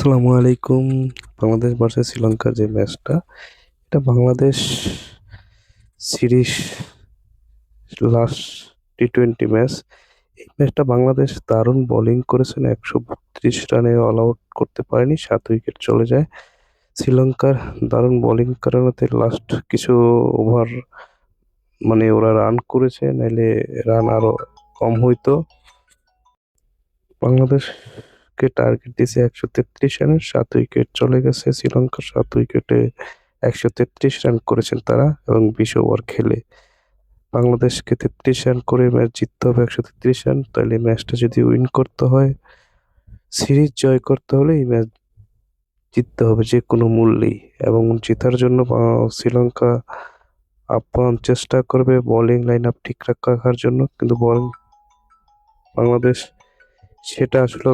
আসসালামু আলাইকুম বাংলাদেশ ভার্সেস শ্রীলঙ্কার যে ম্যাচটা, এটা Bangladesh series last T twenty match. এই ম্যাচটা বাংলাদেশ দারুণ বোলিং করেছেন, একশো বত্রিশ রানে অল আউট করতে পারেনি, সাত উইকেট চলে যায়। শ্রীলঙ্কার দারুণ বোলিং কারণে লাস্ট কিছু ওভার মানে ওরা রান করেছে, নাইলে রান আরও কম হইতো। বাংলাদেশ টার্গেট দিয়েছে একশো তেত্রিশ রানের সাত উইকেট চলে গেছে। শ্রীলঙ্কার সাত উইকেটে একশো তেত্রিশ রান করেছেন তারা এবং বিশ ওভার খেলে। বাংলাদেশকে তেত্রিশ রান করে ম্যাচ জিততে হবে একশো তেত্রিশ রান তাহলে ম্যাচটা যদি উইন করতে হয় সিরিজ জয় করতে হলে এই ম্যাচ জিততে হবে যে কোনো মূল্যেই। এবং জেতার জন্য শ্রীলঙ্কা আপ্রাণ চেষ্টা করবে বোলিং লাইন আপ ঠিক রাখার জন্য। কিন্তু বল বাংলাদেশ সেটা আসলে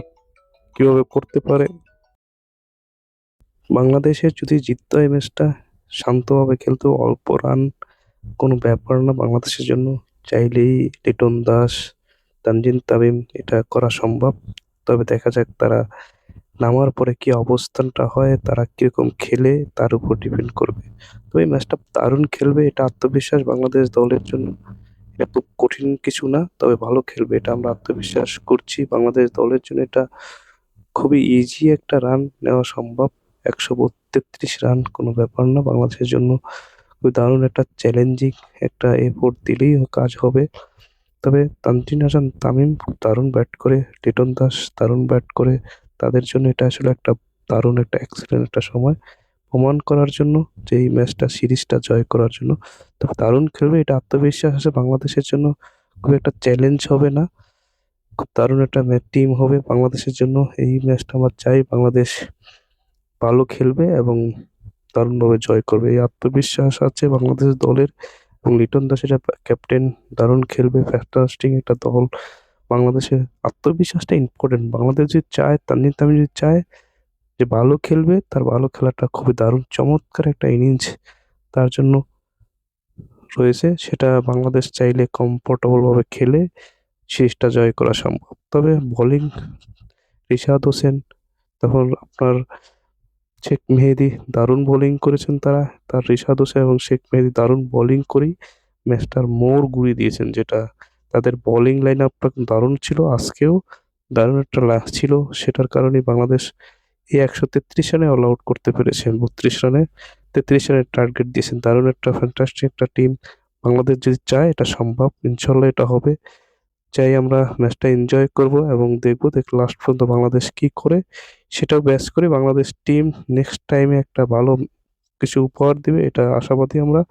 কীভাবে করতে পারে? বাংলাদেশের যদি জিততে হয় ম্যাচটা, শান্তভাবে খেলতে, অল্প রান, কোনো ব্যাপার না। বাংলাদেশের জন্য চাইলেই লিটন দাস, তানজিন তামিম এটা করা সম্ভব। তবে দেখা যাক তারা নামার পরে কি অবস্থানটা হয়, তারা কীরকম খেলে, তার উপর ডিপেন্ড করবে। তো এই ম্যাচটা দারুণ খেলবে, এটা আত্মবিশ্বাস বাংলাদেশ দলের জন্য। এটা খুব কঠিন কিছু না, তবে ভালো খেলবে, এটা আমরা আত্মবিশ্বাস করছি। বাংলাদেশ দলের জন্য এটা খুবই ইজি একটা রান নেওয়া সম্ভব। একশো তেত্রিশ রান কোনো ব্যাপার না। বাংলাদেশের জন্য খুবই দারুণ একটা চ্যালেঞ্জিং একটা এফোর্ট দিলেই কাজ হবে। তবে তানজিন হাসান, তামিম দারুণ ব্যাট করে। লিটন দাস দারুণ ব্যাট করে। তাদের জন্য এটা আসলে একটা দারুণ একটা অ্যাক্সিডেন্ট একটা সময় প্রমাণ করার জন্য, যে এই ম্যাচটা সিরিজটা জয় করার জন্য। তবে দারুণ খেলবে, এটা আত্মবিশ্বাস আছে বাংলাদেশের জন্য। খুব একটা চ্যালেঞ্জ হবে না। খুব দারুণ একটা টিম হবে বাংলাদেশের জন্য। এই ম্যাচটা আমার চাই বাংলাদেশ ভালো খেলবে এবং দারুণভাবে জয় করবে। এই আত্মবিশ্বাস আছে বাংলাদেশ দলের এবং লিটন দাস এটা ক্যাপ্টেন দারুণ খেলবে ফ্যান্টাস্টিক একটা দল। বাংলাদেশের আত্মবিশ্বাসটা ইম্পর্টেন্ট বাংলাদেশ যদি চায় তানজিদ তামিম যদি চায় যে ভালো খেলবে, তার ভালো খেলাটা খুবই দারুণ, চমৎকার একটা ইনিংস তার জন্য রয়েছে। সেটা বাংলাদেশ চাইলে কমফোর্টেবলভাবে খেলে সিরিজটা জয় করা সম্ভব। তবে বোলিং রিশাদ হোসেন, তখন আপনার শেখ মেহেদি দারুণ বোলিং করেছেন তারা, তার রিশাদ হোসেন এবং শেখ মেহেদি দারুণ বোলিং করেই ম্যাচটার মোড় ঘুরিয়ে দিয়েছেন, যেটা তাদের বোলিং লাইন আপটা দারুণ ছিল। আজকেও দারুণ একটা লাভ ছিল। সেটার কারণেই বাংলাদেশ এই একশো তেত্রিশ রানে অল আউট করতে পেরেছেন বত্রিশ রানে তেত্রিশ রানের টার্গেট দিয়েছেন। দারুণ একটা ফ্যান্টাস্টিক একটা টিম বাংলাদেশ যদি চায়, এটা সম্ভব। ইনশাল্লাহ এটা হবে। চাই আমরা ম্যাচটা এনজয় করব এবং দেখব দেখ লাস্ট পর্যন্ত বাংলাদেশ কি করে। সেটাও ব্যাস করে। বাংলাদেশ টিম নেক্সট টাইমে একটা ভালো কিছু উপহার দেবে, এটা আশাবাদী আমরা।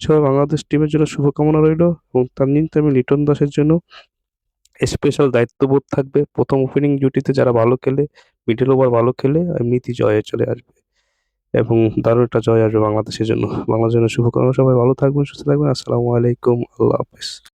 সবাই বাংলাদেশ টিমের জন্য শুভকামনা রইল এবং তার আমি লিটন দাসের জন্য স্পেশাল দায়িত্ববোধ থাকবে। প্রথম ওপেনিং জুটিতে যারা ভালো খেলে মিডল ওভার ভালো খেলে, এমনিতেই জয়ে চলে আসবে এবং দারুণ একটা জয় আসবে বাংলাদেশের জন্য। বাংলাদেশের জন্য শুভকামনা। সবাই ভালো থাকবেন, সুস্থ থাকবেন। আসসালামু আলাইকুম। আল্লাহ হাফেজ।